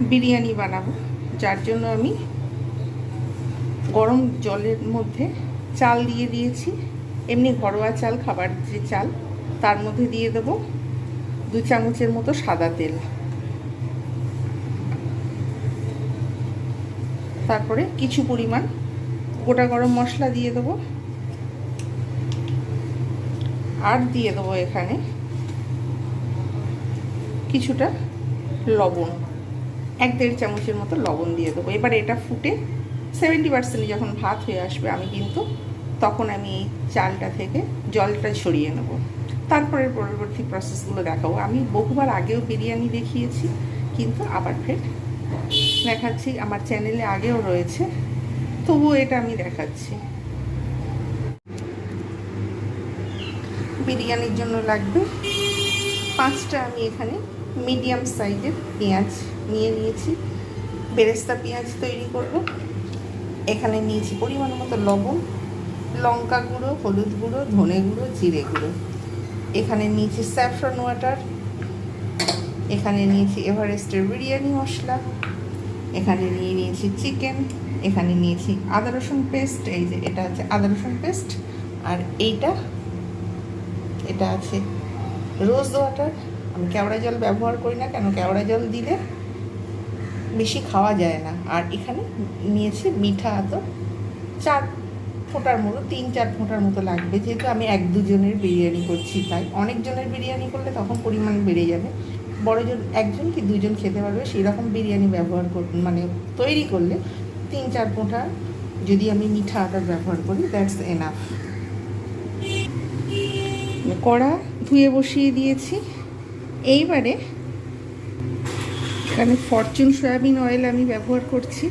বিরিয়ানি বানাবো, যার জন্য আমি গরম জলের মধ্যে চাল দিয়ে দিয়েছি। এমনি ঘরোয়া চাল, খাবার যে চাল, তার মধ্যে দিয়ে দেবো দু চামচের মতো সাদা তেল। তারপরে কিছু পরিমাণ গোটা গরম মশলা দিয়ে দেবো। আর দিয়ে দেবো এখানে কিছুটা লবণ। এক দেড় চামচের মতো লবণ দিয়ে দেবো। এবার এটা ফুটে সেভেন্টি পার্সেন্ট যখন ভাত হয়ে আসবে আমি কিন্তু তখন আমি এই চালটা থেকে জলটা ছড়িয়ে নেব। তারপরে পরবর্তী প্রসেসগুলো দেখাবো। আমি বহুবার আগেও বিরিয়ানি দেখিয়েছি, কিন্তু আবার ফের দেখাচ্ছি। আমার চ্যানেলে আগেও রয়েছে, তবুও এটা আমি দেখাচ্ছি। বিরিয়ানির জন্য লাগবে পাঁচটা আমি এখানে মিডিয়াম সাইজের পেঁয়াজ নিয়ে নিয়েছি। বেরেস্তা পেঁয়াজ তৈরি করব। এখানে নিয়েছি পরিমাণ মতো লবণ, লঙ্কা গুঁড়ো, হলুদ গুঁড়ো, ধনে গুঁড়ো, জিরে গুঁড়ো। এখানে নিয়েছি স্যাফরন ওয়াটার। এখানে নিয়েছি এভারেস্টের বিরিয়ানি মশলা। এখানে নিয়ে নিয়েছি চিকেন। এখানে নিয়েছি আদা রসুন পেস্ট। এই যে এটা হচ্ছে আদা রসুন পেস্ট। আর এইটা, এটা আছে রোজ ওয়াটার। আমি কেওড়া জল ব্যবহার করি না কেন? কেওড়া জল দিলে বেশি খাওয়া যায় না। আর এখানে নিয়েছি মিঠা আতর। চার ফোঁটার মতো, তিন চার ফোঁটার মতো লাগবে। যেহেতু আমি এক দুজনের বিরিয়ানি করছি তাই। অনেকজনের বিরিয়ানি করলে তখন পরিমাণ বেড়ে যাবে। বড়জন একজন কি দুজন খেতে পারবে? সেই রকম বিরিয়ানি ব্যবহার কর মানে তৈরি করলে তিন চার ফোঁটা যদি আমি মিঠা আতর ব্যবহার করি দ্যাটস এনাফ কড়া ধুয়ে বসিয়ে দিয়েছি। এইবারে এখানে ফরচুন সয়াবিন অয়েল আমি ব্যবহার করছি।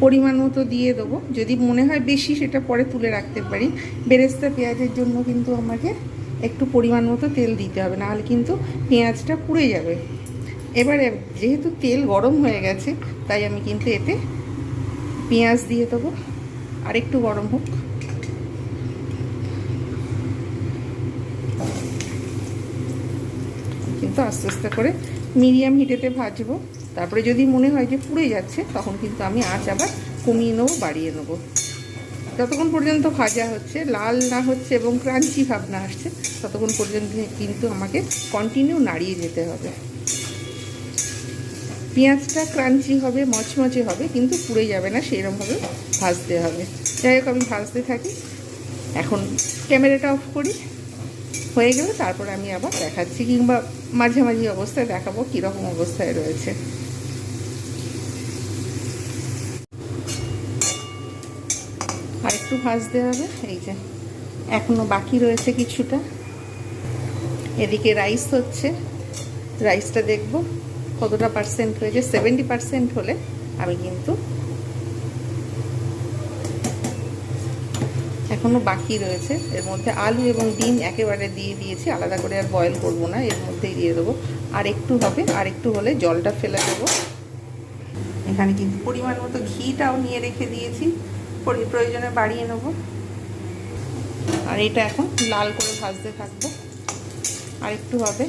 পরিমাণ মতো দিয়ে দেবো। যদি মনে হয় বেশি, সেটা পরে তুলে রাখতে পারি। বেরেস্তা পেঁয়াজের জন্য কিন্তু আমাকে একটু পরিমাণ মতো তেল দিতে হবে, নাহলে কিন্তু পেঁয়াজটা পুড়ে যাবে। এবারে, যেহেতু তেল গরম হয়ে গেছে, তাই আমি কিন্তু এতে পেঁয়াজ দিয়ে দেবো। আর একটু গরম হোক। কিন্তু আস্তে আস্তে করে মিডিয়াম হিটেতে ভাজবো। তারপরে যদি মনে হয় যে পুড়ে যাচ্ছে, তখন কিন্তু আমি আঁচ আবার কমিয়ে নেব, বাড়িয়ে নেব। যতক্ষণ পর্যন্ত ভাজা হচ্ছে, লাল না হচ্ছে এবং ক্রাঞ্চি ভাব না আসছে, ততক্ষণ পর্যন্ত কিন্তু আমাকে কন্টিনিউ নাড়িয়ে যেতে হবে। পেঁয়াজটা ক্রাঞ্চি হবে, মচমচে হবে, কিন্তু পুড়ে যাবে না সেরকমভাবে ভাজতে হবে। যাই হোক, আমি ভাজতে থাকি। এখন ক্যামেরাটা অফ করি। হয়ে গেলে, তারপর আমি আবার দেখাচ্ছি কিংবা মাঝামাঝি অবস্থায় দেখাবো কীরকম অবস্থায় রয়েছে। আর একটু ভাজতে হবে, এই যে এখনও বাকি রয়েছে কিছুটা। এদিকে রাইস হচ্ছে, রাইসটা দেখব কতটা পার্সেন্ট হয়েছে সেভেন্টি পার্সেন্ট হলে আমি কিন্তু এখনও বাকি রয়েছে। এর মধ্যে আলু এবং ডিম একেবারে দিয়ে দিয়েছি, আলাদা করে আর বয়েল করব না, এর মধ্যেই দিয়ে দেবো। আর একটু হবে, আর একটু হলে জলটা ফেলে দেবো। এখানে কিন্তু পরিমাণ মতো ঘিটাও নিয়ে রেখে দিয়েছি প্রয়োজনে বাড়িয়ে নেব। আর এটা এখন লাল করে ভাজতে থাকব। আর একটু হবে।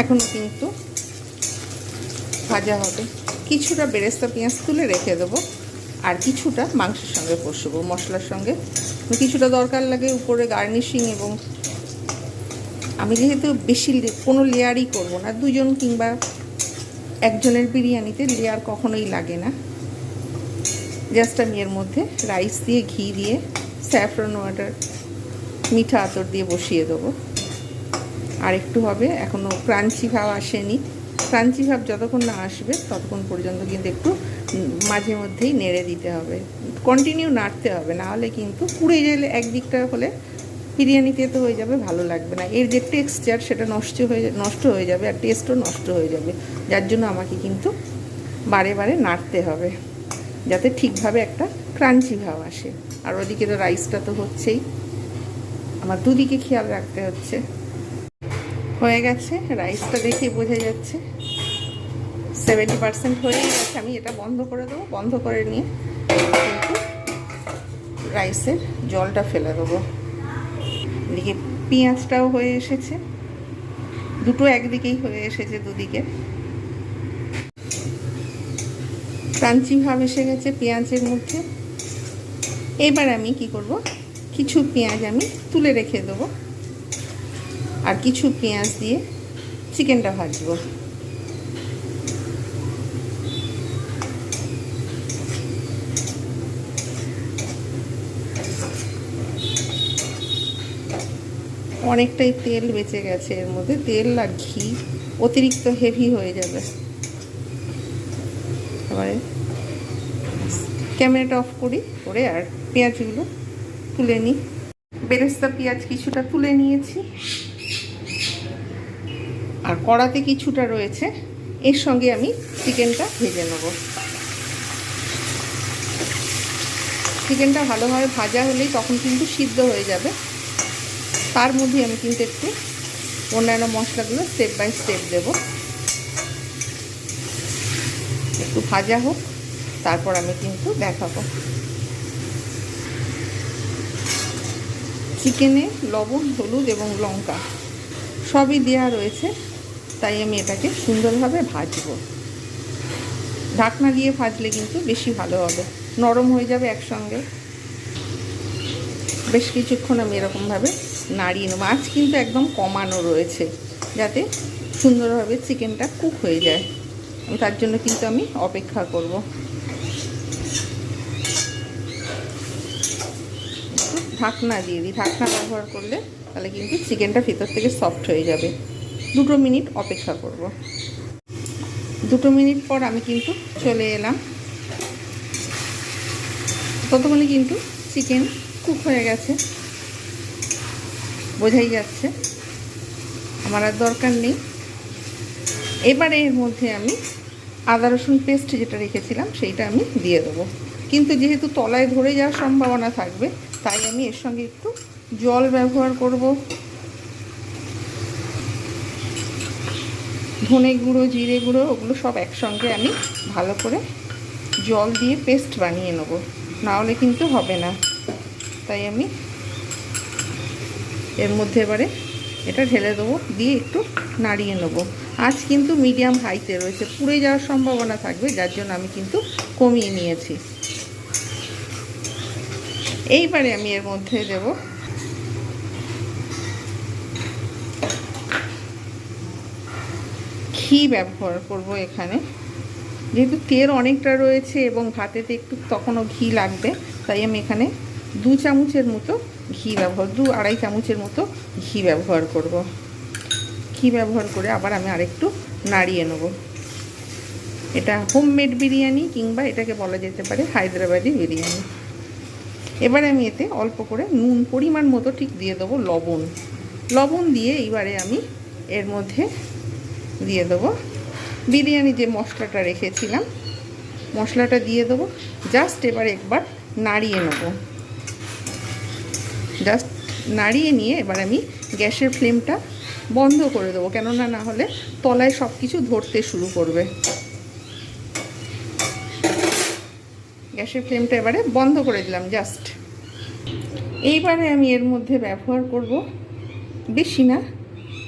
এখনও কিন্তু ভাজা হবে। কিছুটা বেরেস্তা পেঁয়াজ তুলে রেখে দেবো আর কিছুটা মাংসের সঙ্গে কষবো, মশলার সঙ্গে। কিছুটা দরকার লাগে উপরে গার্নিশিং এবং আমি যেহেতু বেশি কোনো লেয়ারই করব না, দুজন কিংবা একজনের বিরিয়ানিতে লেয়ার কখনোই লাগে না। জাস্ট আমি এর মধ্যে রাইস দিয়ে ঘি দিয়ে স্যাফরন ওয়াটার, মিঠা আতর দিয়ে বসিয়ে দেবো। আর একটু হবে এখনও ক্রাঞ্চি ভাব আসেনি। ক্রাঞ্চি ভাব যতক্ষণ না আসবে, ততক্ষণ পর্যন্ত কিন্তু একটু মাঝে মধ্যেই নেড়ে দিতে হবে। কন্টিনিউ নাড়তে হবে, না হলে কিন্তু পুড়ে গেলে একদিকটা হলে বিরিয়ানিতে তো হয়ে যাবে, ভালো লাগবে না। এর যে টেক্সচার সেটা নষ্ট হয়ে নষ্ট হয়ে যাবে আর টেস্টও নষ্ট হয়ে যাবে। যার জন্য আমাকে কিন্তু বারে বারে নাড়তে হবে, যাতে ঠিকভাবে একটা ক্রাঞ্চি ভাব আসে। আর ওদিকে তো রাইসটা তো হচ্ছেই। আমার দুদিকে খেয়াল রাখতে হচ্ছে। হয়ে গেছে রাইসটা দেখে বোঝা যাচ্ছে। সেভেন্টি পার্সেন্ট হয়ে গেছে, আমি এটা বন্ধ করে দেবো, বন্ধ করে নিয়ে কিন্তু রাইসের জলটা ফেলে দেবো। এদিকে পেঁয়াজটাও হয়ে এসেছে, দুটো একদিকেই হয়ে এসেছে দুদিকে। ক্রাঞ্চি ভাব এসে গেছে পেঁয়াজের মধ্যে। এবার আমি কি করব, কিছু পেঁয়াজ আমি তুলে রেখে দেবো। আর কিছু পেঁয়াজ দিয়ে চিকেনটা ভাজবো। অনেকটাই তেল বেঁচে গেছে এর মধ্যে। তেল আর ঘি অতিরিক্ত হেভি হয়ে যাবে। এবারে ক্যামেরাটা অফ করি, করে আর পেঁয়াজগুলো তুলে নিই। বেরেস্তা পেঁয়াজ কিছুটা তুলে নিয়েছি। আর কড়াতে কিছুটা রয়েছে, এর সঙ্গে আমি চিকেনটা ভেজে নেব। চিকেনটা ভালোভাবে ভাজা হলেই তখন কিন্তু সিদ্ধ হয়ে যাবে। তার মধ্যে আমি কিন্তু একটু অন্যান্য মশলাগুলো স্টেপ বাই স্টেপ দেব। একটু ভাজা হোক, তারপর আমি কিন্তু দেখাবো। চিকেনে লবণ, হলুদ এবং লঙ্কা সবই দেওয়া রয়েছে। তাই আমি এটাকে সুন্দরভাবে ভাজবো। ঢাকনা দিয়ে ভাজলে কিন্তু বেশি ভালো হবে। নরম হয়ে যাবে একসঙ্গে। বেশ কিছুক্ষণ আমি এরকমভাবে নাড়িয়ে নেব। আজ কিন্তু একদম কমানো রয়েছে, যাতে সুন্দরভাবে চিকেনটা কুক হয়ে যায়। তার জন্য কিন্তু আমি অপেক্ষা করব। ঢাকনা দিয়ে দিই। ঢাকনা ব্যবহার করলে তাহলে কিন্তু চিকেনটা ভিতর থেকে সফট হয়ে যাবে। দুটো মিনিট অপেক্ষা করব। দুটো মিনিট পর আমি কিন্তু চলে এলাম। ততক্ষণে কিন্তু চিকেন কুক হয়ে গেছে। বোঝাই যাচ্ছে। আমার আর দরকার নেই। এবারে এর মধ্যে আমি আদা রসুন পেস্ট যেটা রেখেছিলাম, সেইটা আমি দিয়ে দেবো। কিন্তু যেহেতু তলায় ধরে যাওয়ার সম্ভাবনা থাকবে, তাই আমি এর সঙ্গে একটু জল ব্যবহার করব। ধনে গুঁড়ো, জিরে গুঁড়ো, ওগুলো সব একসঙ্গে আমি ভালো করে জল দিয়ে পেস্ট বানিয়ে নেব। নাহলে কিন্তু হবে না। তাই আমি এর মধ্যে এবারে এটা ঢেলে দেবো, দিয়ে একটু নাড়িয়ে নেব। আজ কিন্তু মিডিয়াম হাইতে রয়েছে, পুড়ে যাওয়ার সম্ভাবনা থাকবে, যার জন্য আমি কিন্তু কমিয়ে নিয়েছি। এইবারে আমি এর মধ্যে দেব ঘি ব্যবহার করব এখানে। যেহেতু তেল অনেকটা রয়েছে এবং ভাতেতে একটু তখনও ঘি লাগবে, তাই আমি এখানে দু চামচের মতো ঘি ব্যবহার, দু আড়াই চামচের মতো ঘি ব্যবহার করব। ঘি ব্যবহার করে আবার আমি আরেকটু নাড়িয়ে নেব। এটা হোমমেড বিরিয়ানি কিংবা এটাকে বলা যেতে পারে হায়দ্রাবাদি বিরিয়ানি। এবারে আমি এতে অল্প করে নুন পরিমাণ মতো ঠিক দিয়ে দেবো লবণ। লবণ দিয়ে এইবারে আমি এর মধ্যে দিয়ে দেবো। বিরিয়ানি যে মশলাটা রেখেছিলাম, মশলাটা দিয়ে দেবো। জাস্ট এবার একবার নাড়িয়ে নেব। জাস্ট নাড়িয়ে নিয়ে এবার আমি গ্যাসের ফ্লেমটা বন্ধ করে দেবো, কেননা না হলে তলায় সব কিছু ধরতে শুরু করবে। গ্যাসের ফ্লেমটা এবারে বন্ধ করে দিলাম জাস্ট। এইবারে আমি এর মধ্যে ব্যবহার করব বেশি না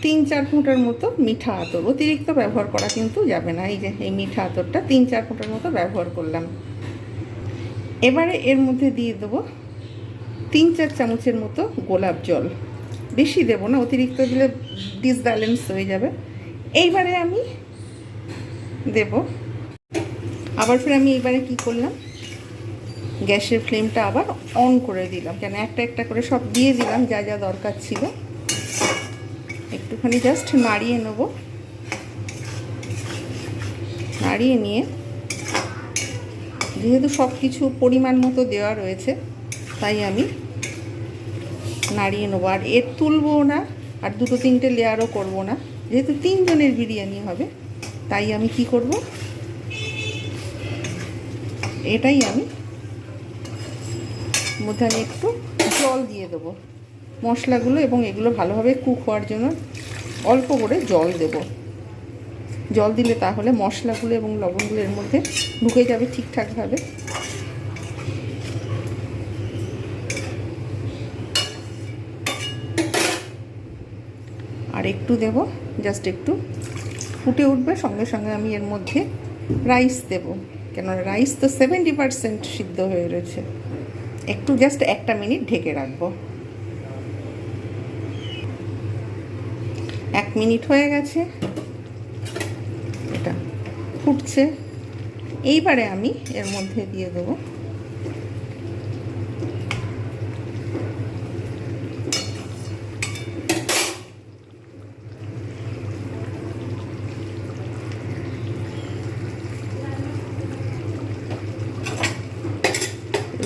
তিন চার ফুটার মতো মিঠা আতর। অতিরিক্ত ব্যবহার করা কিন্তু যাবে না। এই যে, এই মিঠা আতরটা তিন চার ফুটার মতো ব্যবহার করলাম। এবারে এর মধ্যে দিয়ে দেবো তিন চার চামচের মতো গোলাপ জল। বেশি দেবো না, অতিরিক্ত দিলে ডিসব্যালেন্স হয়ে যাবে। এইবারে আমি দেব। আবার ফের আমি এইবারে কি করলাম? গ্যাসের ফ্লেমটা আবার অন করে দিলাম। কেন একটা একটা করে সব দিয়ে দিলাম, যা যা দরকার ছিল। একটুখানি জাস্ট নাড়িয়ে নেব। নাড়িয়ে নিয়ে, যেহেতু সব কিছু পরিমাণ মতো দেওয়া রয়েছে, তাই আমি নাড়িয়ে নেব। আর এর তুলবো না, আর দুটো তিনটে লেয়ারও করব না। যেহেতু তিনজনের বিরিয়ানি হবে, তাই আমি কি করব? এটাই আমি। মধ্যে আমি একটু জল দিয়ে দেবো। মশলাগুলো এবং এগুলো ভালোভাবে কুক হওয়ার জন্য অল্প করে জল দেব। জল দিলে তাহলে মশলাগুলো এবং লবণগুলো এর মধ্যে ঢুকে যাবে ঠিকঠাকভাবে। আর একটু দেব জাস্ট একটু। ফুটে উঠবে, সঙ্গে সঙ্গে আমি এর মধ্যে রাইস দেব। কেন রাইস তো সেভেন্টি পারসেন্ট সিদ্ধ হয়ে রয়েছে। একটু জাস্ট একটা মিনিট ঢেকে রাখব। এক মিনিট হয়ে গেছে। এটা ফুটছে। এইবারে আমি এর মধ্যে দিয়ে দেবো।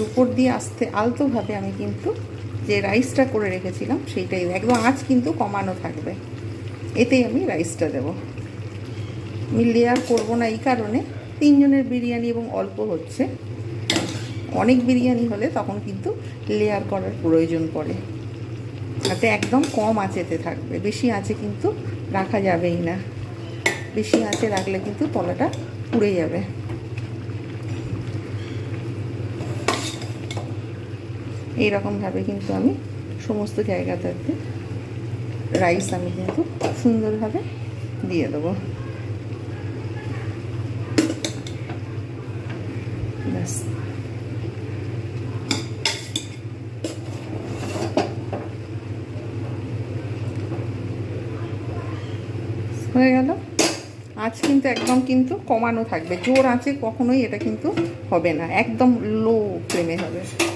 উপর দিয়ে আস্তে আলতোভাবে আমি কিন্তু যে রাইসটা করে রেখেছিলাম, সেইটাই একদম আঁচ কিন্তু কমানো থাকবে। এতেই আমি রাইসটা দেব। আমি লেয়ার করব না এই কারণে। তিনজনের বিরিয়ানি এবং অল্প হচ্ছে। অনেক বিরিয়ানি হলে তখন কিন্তু লেয়ার করার প্রয়োজন পড়ে। তাতে একদম কম আঁচেতে থাকবে। বেশি আঁচে কিন্তু রাখা যাবেই না। বেশি আঁচে রাখলে কিন্তু তলাটা পুড়ে যাবে। এইরকমভাবে কিন্তু আমি সমস্ত জায়গাটাতে রাইস আমি কিন্তু সুন্দরভাবে দিয়ে দেবো। ব্যাস। হয়ে গেল। আঁচ কিন্তু একদম কিন্তু কমানো থাকবে। জোর আঁচে কখনোই এটা কিন্তু হবে না। একদম লো ফ্লেমে হবে।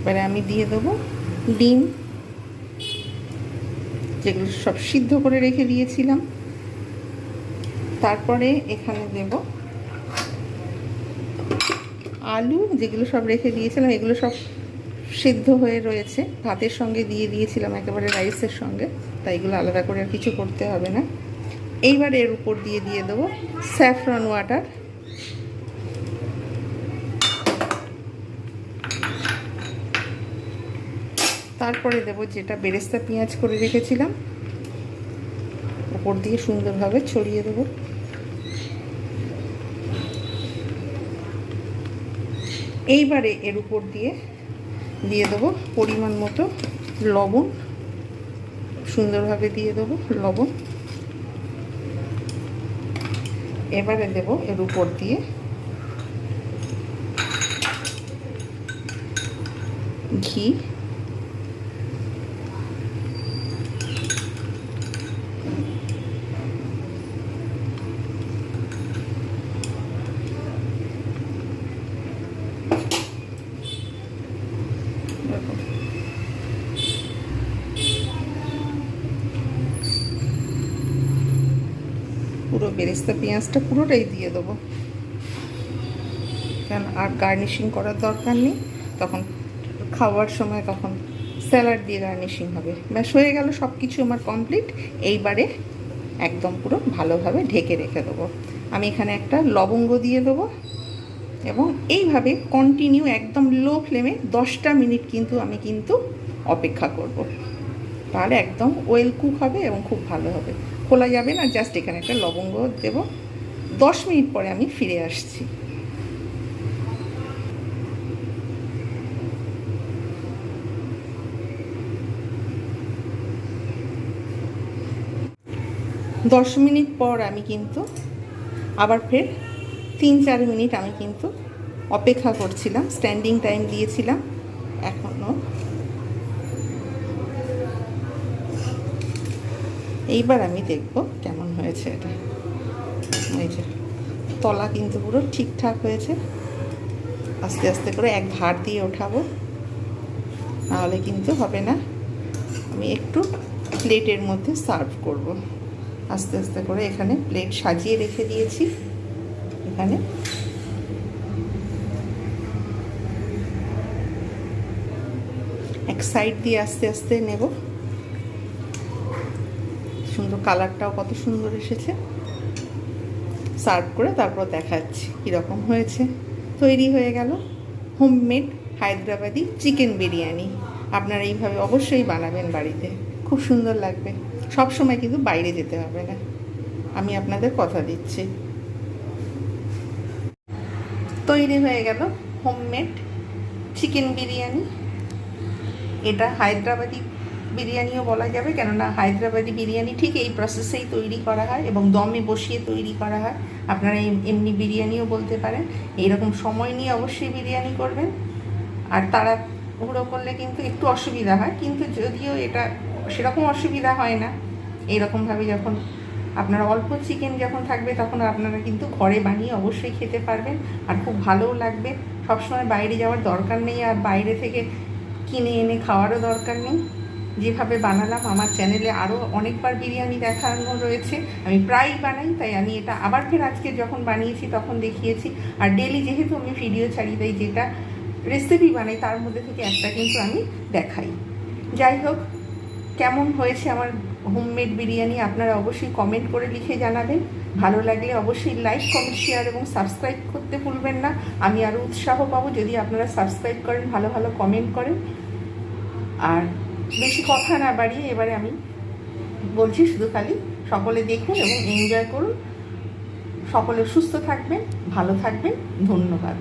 এবারে আমি দিয়ে দেবো ডিম। যেগুলো সব সিদ্ধ করে রেখে দিয়েছিলাম। তারপরে এখানে দেব আলু যেগুলো সব রেখে দিয়েছিলাম এগুলো সব সিদ্ধ হয়ে রয়েছে। ভাতের সঙ্গে দিয়ে দিয়েছিলাম একেবারে রাইসের সঙ্গে। তাই এগুলো আলাদা করে আর কিছু করতে হবে না। এইবার এর উপর দিয়ে দিয়ে দেবো স্যাফরন ওয়াটার। তারপরে দেব যেটা বেরেস্তা পেঁয়াজ করে রেখেছিলাম। উপর দিয়ে সুন্দরভাবে ছড়িয়ে দেব। এইবারে এর উপর দিয়ে দিয়ে দেবো পরিমাণ মতো লবণ। সুন্দরভাবে দিয়ে দেবো লবণ। এবারে দেব এর উপর দিয়ে ঘি পুরো বেরেস্তা পেঁয়াজটা পুরোটাই দিয়ে দেবো। কেন? আর গার্নিশিং করার দরকার নেই। তখন খাওয়ার সময় তখন স্যালাড দিয়ে গার্নিশিং হবে। ব্যাস, হয়ে গেল সব কিছু আমার কমপ্লিট এইবারে একদম পুরো ভালোভাবে ঢেকে রেখে দেবো। আমি এখানে একটা লবঙ্গ দিয়ে দেবো এবং এইভাবে কন্টিনিউ একদম লো ফ্লেমে দশটা মিনিট কিন্তু আমি কিন্তু অপেক্ষা করব। তাহলে একদম ওয়েল কুক হবে এবং খুব ভালো হবে। খোলা যাবে না জাস্ট এখানে একটা লবঙ্গ দেব। দশ মিনিট পরে আমি ফিরে আসছি। দশ মিনিট পর আমি কিন্তু আবার ফের তিন চার মিনিট আমি কিন্তু অপেক্ষা করছিলাম স্ট্যান্ডিং টাইম দিয়েছিলাম এখনও এইবার আমি দেখব কেমন হয়েছে এটা। এই যে, তলা কিন্তু পুরো ঠিকঠাক হয়েছে। আস্তে আস্তে করে এক ধার দিয়ে ওঠাবো। নাহলে কিন্তু হবে না। আমি একটু প্লেটের মধ্যে সার্ভ করব। আস্তে আস্তে করে এখানে প্লেট সাজিয়ে রেখে দিয়েছি। এখানে। এক সাইড দিয়ে আস্তে আস্তে নেব। সুন্দর কালারটাও কত সুন্দর এসেছে। সার্ভ করে তারপর দেখাচ্ছি কীরকম হয়েছে। তৈরি হয়ে গেল হোমমেড হায়দ্রাবাদি চিকেন বিরিয়ানি। আপনারা এইভাবে অবশ্যই বানাবেন বাড়িতে। খুব সুন্দর লাগবে। সব সময় কিন্তু বাইরে যেতে হবে না। আমি আপনাদের কথা দিচ্ছি। তৈরি হয়ে গেল হোমমেড চিকেন বিরিয়ানি। এটা হায়দ্রাবাদি বিরিয়ানিও বলা যাবে, কেননা হায়দ্রাবাদি বিরিয়ানি ঠিক এই প্রসেসেই তৈরি করা হয় এবং দমে বসিয়ে তৈরি করা হয়। আপনারা এম- এমনি বিরিয়ানিও বলতে পারেন। এইরকম সময় নিয়ে অবশ্যই বিরিয়ানি করবেন। আর তারা হুড়ো করলে কিন্তু একটু অসুবিধা হয়, কিন্তু যদিও এটা সেরকম অসুবিধা হয় না। এইরকমভাবে যখন আপনার অল্প চিকেন যখন থাকবে, তখন আপনারা কিন্তু ঘরে বানিয়ে অবশ্যই খেতে পারবেন। আর খুব ভালোও লাগবে। সবসময় বাইরে যাওয়ার দরকার নেই, আর বাইরে থেকে কিনে এনে খাওয়ারও দরকার নেই। যেভাবে বানালাম, আমার চ্যানেলে আরও অনেকবার বিরিয়ানি দেখানো রয়েছে। আমি প্রায়ই বানাই, তাই আমি এটা আবার ফের আজকে যখন বানিয়েছি তখন দেখিয়েছি। আর ডেলি যেহেতু আমি ভিডিও ছাড়ি, তাই যেটা রেসিপি বানাই, তার মধ্যে থেকে একটা কিন্তু আমি দেখাই। যাই হোক, কেমন হয়েছে আমার হোমমেড বিরিয়ানি আপনারা অবশ্যই কমেন্ট করে লিখে জানাবেন। ভালো লাগলে অবশ্যই লাইক কমেন্ট শেয়ার এবং সাবস্ক্রাইব করতে ভুলবেন না। আমি আরও উৎসাহ পাবো যদি আপনারা সাবস্ক্রাইব করেন, ভালো ভালো কমেন্ট করেন। আর বেশি কথা না বাড়িয়ে এবারে আমি বলছি শুধু খালি সকলে দেখুন এবং এনজয় করুন। সকলে সুস্থ থাকবেন, ভালো থাকবেন, ধন্যবাদ।